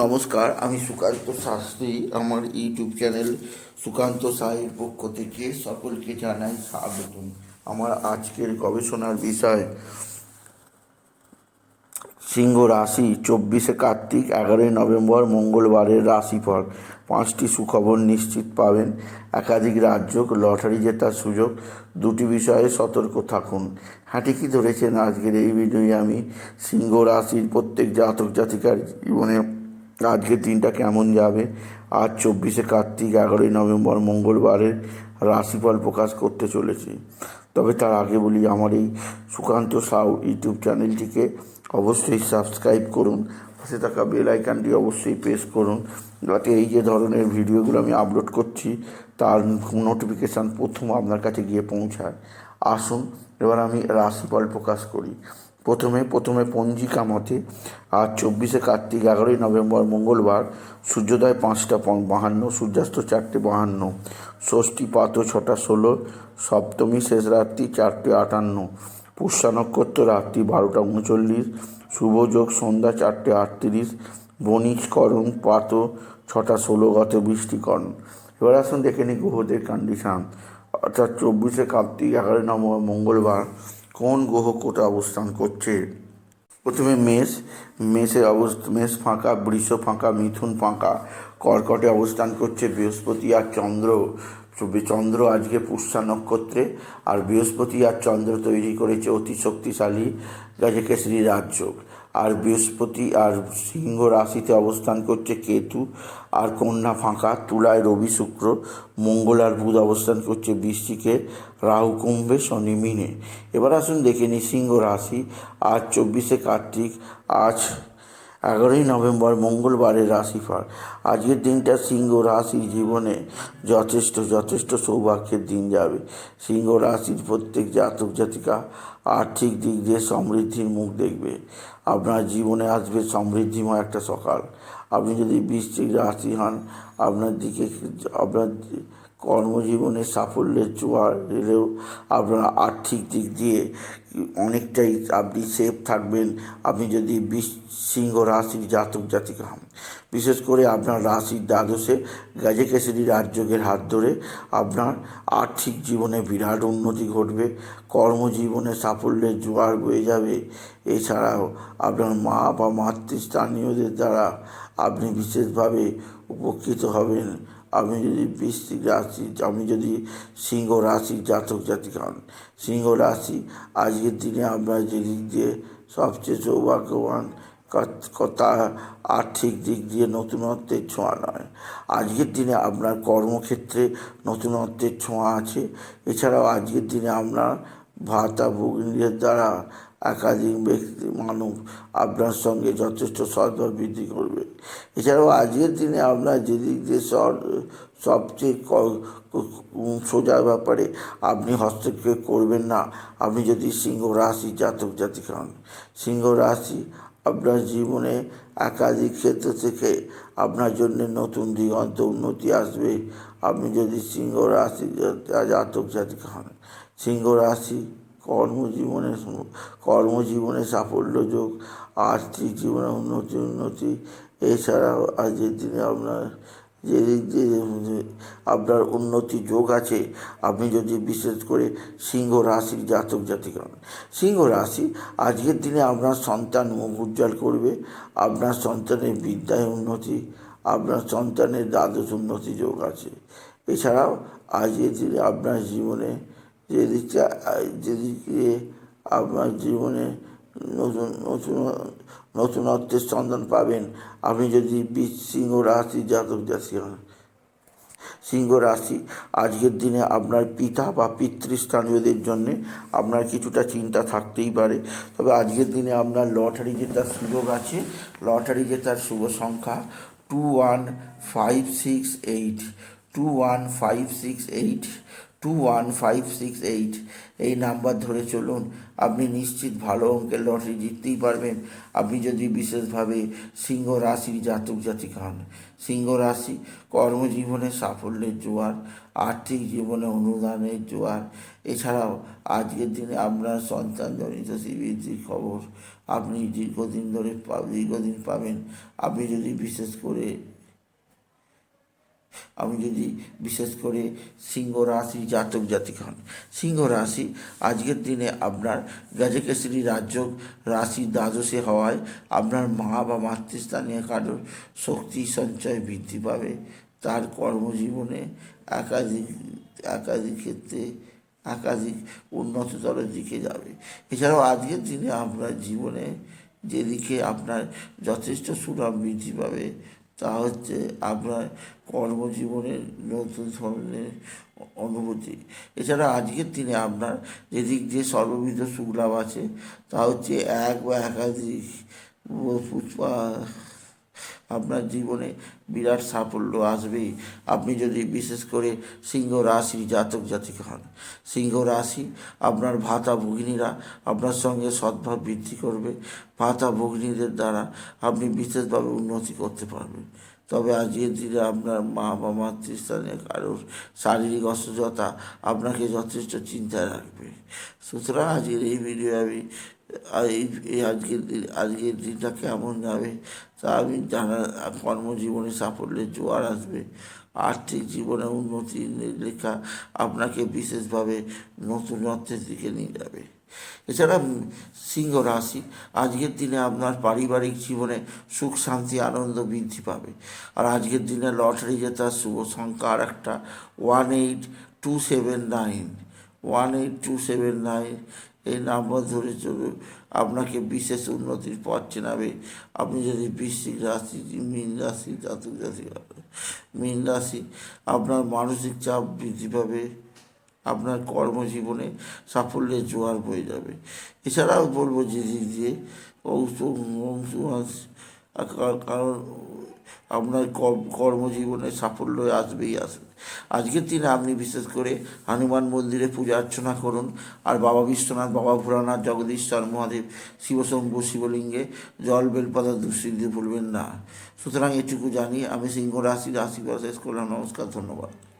নমস্কার, আমি সুকান্ত শাস্ত্রী। আমার ইউটিউব চ্যানেল সুকান্ত সাহের পক্ষ থেকে সকলকে জানাই স্বাগতম। আমার আজকের গবেষণার বিষয়, সিংহ রাশি, চব্বিশে কার্তিক, এগারোই নভেম্বর, মঙ্গলবারের রাশিফল। পাঁচটি সুখবর নিশ্চিত পাবেন। একাধিক রাজ্য লটারি জেতার সুযোগ, দুটি বিষয়ে সতর্ক থাকুন। হ্যাঁ ঠিকই ধরেছেন আজকের এই ভিডিওয়ে আমি সিংহ রাশির প্রত্যেক জাতক জাতিকার জীবনে আজকের দিনটা কেমন যাবে? আজ চব্বিশে কার্তিক, এগারোই নভেম্বর মঙ্গলবারের রাশিফল প্রকাশ করতে চলেছি। তবে তার আগে বলি, আমার এই সুকান্ত সাউ ইউটিউব চ্যানেলটিকে অবশ্যই সাবস্ক্রাইব করুন। পাশে থাকা বেল আইকনটি অবশ্যই প্রেস করুন। যাতে এই যে ধরনের ভিডিওগুলো আমি আপলোড করছি, তার নোটিফিকেশান প্রথম আপনার কাছে গিয়ে পৌঁছায়। আসুন, এবার আমি রাশিফল প্রকাশ করি। প্রথমে প্রথমে পঞ্জিকা মতে আজ চব্বিশে কার্তিক এগারোই নভেম্বর মঙ্গলবার, সূর্যোদয় পাঁচটা বাহান্ন, সূর্যাস্ত চারটে বাহান্ন, ষষ্ঠী পাত ছটা ষোলো, সপ্তমী শেষ রাত্রি চারটে আটান্ন, পুষ্যা নক্ষত্র রাত্রি বারোটা উনচল্লিশ শুভযোগ সন্ধ্যা চারটে আটত্রিশ বণিজকরণ পাত ছটা ষোলো গত বৃষ্টিকরণ। এবার আসুন দেখে নিই গ্রহদের কন্ডিশান অর্থাৎ চব্বিশে কার্তিক এগারোই নভেম্বর মঙ্গলবার কোন গ্রহ কোটা অবস্থান করছে? প্রথমে মেষ, মেষের অবস্থা, মেষ ফাঁকা, বৃষ ফাঁকা, মিথুন ফাঁকা, কর্কটে অবস্থান করছে, বৃহস্পতি আর চন্দ্র। চন্দ্র আজকে পুষ্যা নক্ষত্রে, আর বৃহস্পতি আর চন্দ্র তৈরি করেছে অতি শক্তিশালী গাজকেশরী রাজযোগ আর বৃহস্পতি আর সিংহ রাশিতে অবস্থান করছে কেতু, আর কন্যা ফাঁকা, তুলায় রবি শুক্র, মঙ্গল আর বুধ অবস্থান করছে বৃষ্টিকে রাহু কুম্ভে, শনি মিনে। এবার আসুন দেখে নিই সিংহ রাশি, আজ চব্বিশে কার্তিক, আজ এগারোই নভেম্বর, মঙ্গলবারের রাশিফল। আজকের দিনটা সিংহ রাশির জীবনে যথেষ্ট যথেষ্ট সৌভাগ্যের দিন যাবে। সিংহ রাশির প্রত্যেক জাতক জাতিকা আর্থিক দিক দিয়ে সমৃদ্ধির মুখ দেখবে। আপনার জীবনে আসবে সমৃদ্ধিময় একটা সকাল। আপনি যদি বৃশ্চিক রাশি হন, আপনার দিকে, আপনার কর্মজীবনে সাফল্যের জোয়ার এলেও আপনার আর্থিক দিক দিয়ে অনেকটাই আপনি সেফ থাকবেন। আপনি যদি সিংহ রাশির জাতক জাতিকা হন, বিশেষ করে আপনার রাশির দ্বাদশে গাজেকেশরী রাজযোগের হাত ধরে আপনার আর্থিক জীবনে বিরাট উন্নতি ঘটবে, কর্মজীবনে সাফল্যের জোয়ার বয়ে যাবে। এছাড়াও আপনার মা বা মাতৃস্থানীয়দের দ্বারা আপনি বিশেষভাবে উপকৃত হবেন। আপনি যদি বৃশ্চিক রাশি, আমি যদি সিংহ রাশি জাতক জাতিক হন, সিংহ রাশি আজকের দিনে আপনার যে দিক দিয়ে সবচেয়ে সৌভাগ্যবান কথা আর্থিক দিক দিয়ে নতুনত্বের ছোঁয়া নয়। আজকের দিনে আপনার কর্মক্ষেত্রে নতুনত্বের ছোঁয়া আছে। এছাড়াও আজকের দিনে আপনার ভাতা ভগ্নীদের দ্বারা একাধিক ব্যক্তি মানব আপনার সঙ্গে যথেষ্ট সদ্ভাব বৃদ্ধি করবে। এছাড়াও আজকের দিনে আপনার যেদিক দিয়ে সবচেয়ে সোজা ব্যাপারে আপনি হস্তক্ষেপ করবেন না। আপনি যদি সিংহ রাশি জাতক জাতিক হন, সিংহ রাশি আপনার জীবনে একাধিক ক্ষেত্র থেকে আপনার জন্য নতুন দিগন্ত উন্নতি আসবে। আপনি যদি সিংহ রাশি জাতক জাতিক হন, সিংহ রাশি কর্মজীবনে কর্মজীবনে সাফল্য যোগ, আর্থিক জীবনে উন্নতি উন্নতি। এছাড়াও আজকের দিনে আপনার, যে দিক দিয়ে আপনার উন্নতি যোগ আছে, আপনি যদি বিশেষ করে সিংহ রাশির জাতক জাতিক হন। সিংহ রাশি, আজকের দিনে আপনার সন্তান মুখ উজ্জ্বল করবে, আপনার সন্তানের বিদ্যায় উন্নতি, আপনার সন্তানের দ্বাদশ উন্নতি যোগ আছে। এছাড়াও আজকের দিনে আপনার জীবনে যেদিকটা যেদিকে আপনার জীবনে নতুন নতুন নতুনত্বের সন্ধান পাবেন, আপনি যদি বীজ সিংহ রাশি জাতক জাতি হন। সিংহ রাশি, আজকের দিনে আপনার পিতা বা পিতৃস্থানীয়দের জন্য আপনার কিছুটা চিন্তা থাকতেই পারে। তবে আজকের দিনে আপনার লটারি জেতার সুযোগ আছে। লটারি জেতার শুভ সংখ্যা two one five six eight. Two one five six eight two one five six eight এই নাম্বার ধরে চলুন। আপনি নিশ্চিত ভালো অঙ্কের লটারি জিততেই পারবেন। আপনি যদি বিশেষভাবে সিংহ রাশির জাতক জাতিক হন, সিংহ রাশি কর্মজীবনে সাফল্যের জোয়ার, আর্থিক জীবনে অনুদানের জোয়ার। এছাড়াও আজকের দিনে আপনার সন্তানজনিত শ্রীবৃদ্ধির খবর আপনি দীর্ঘদিন ধরে দীর্ঘদিন পাবেন। আপনি যদি বিশেষ করে আমি যদি বিশেষ করে সিংহ রাশি জাতক জাতিক হন, সিংহ রাশি আজকের দিনে আপনার গজকেশরী রাজ্য রাশি দ্বাদশে হওয়ায় আপনার মা বা মাতৃস্থানীয় কারোর শক্তি সঞ্চয় বৃদ্ধি পাবে। তার কর্মজীবনে একাধিক একাধিক ক্ষেত্রে একাধিক উন্নততর দিকে যাবে। এছাড়াও আজকের দিনে আপনার জীবনে যেদিকে আপনার যথেষ্ট সুনাম বৃদ্ধি পাবে তা হচ্ছে আপনার কর্মজীবনের নতুন ধরনের অনুভূতি। এছাড়া আজকের দিনে আপনার যেদিক দিয়ে সর্ববিধ সুগ্রাম আছে, তা হচ্ছে এক বা একাধিক পুষ্পা- আপনার জীবনে বিরাট সাফল্য আসবেই আপনি যদি বিশেষ করে সিংহ রাশি জাতক জাতিক হন, সিংহ রাশি আপনার ভাতা ভগিনীরা আপনার সঙ্গে সদ্ভাব বৃদ্ধি করবে। ভাতা ভগিনীদের দ্বারা আপনি বিশেষভাবে উন্নতি করতে পারবেন। তবে আজকের দিনে আপনার মা বা মাতৃস্থানে কারোর শারীরিক অসুস্থতা আপনাকে যথেষ্ট চিন্তায় রাখবে। সুতরাং আজকের এই ভিডিও আমি এই আজকের দিন, আজকের দিনটা কেমন যাবে? তা আমি জানা, কর্মজীবনে সাফল্যের জোয়ার আসবে। আর্থিক জীবনে উন্নতির লেখা আপনাকে বিশেষভাবে নতুনত্বের দিকে নিয়ে যাবে। এছাড়া সিংহ রাশি, আজকের দিনে আপনার পারিবারিক জীবনে সুখ, শান্তি, আনন্দ বৃদ্ধি পাবে। আর আজকের দিনে লটারি জেতার শুভ সংখ্যা আর একটা one eight two seven nine one eight two seven nine এই নাম্বার ধরে চলবে আপনাকে বিশেষ উন্নতির পথ চেনাবে। আপনি যদি বৃশ্চিক রাশি, মীন রাশি, জাতক জাতি, মীন রাশি, আপনার মানসিক চাপ বৃদ্ধি পাবে। আপনার কর্মজীবনে সাফল্যের জোয়ার হয়ে যাবে। এছাড়াও বলব যে দিক দিয়ে কারণ আপনার কর্মজীবনে সাফল্য আসবেই আসবে। আজকের দিনে আপনি বিশেষ করে হনুমান মন্দিরে পূজা অর্চনা করুন। আর বাবা বিশ্বনাথ, বাবা ভোলানাথ, জগদীশ্বর, মহাদেব, শিবশম্ভু, শিবলিঙ্গে জল, বেলপাতা দুশ্চিন্তে ভুলবেন না। সুতরাং এটুকু জানি আমি সিংহ রাশি রাশি শেষ করলাম। নমস্কার, ধন্যবাদ।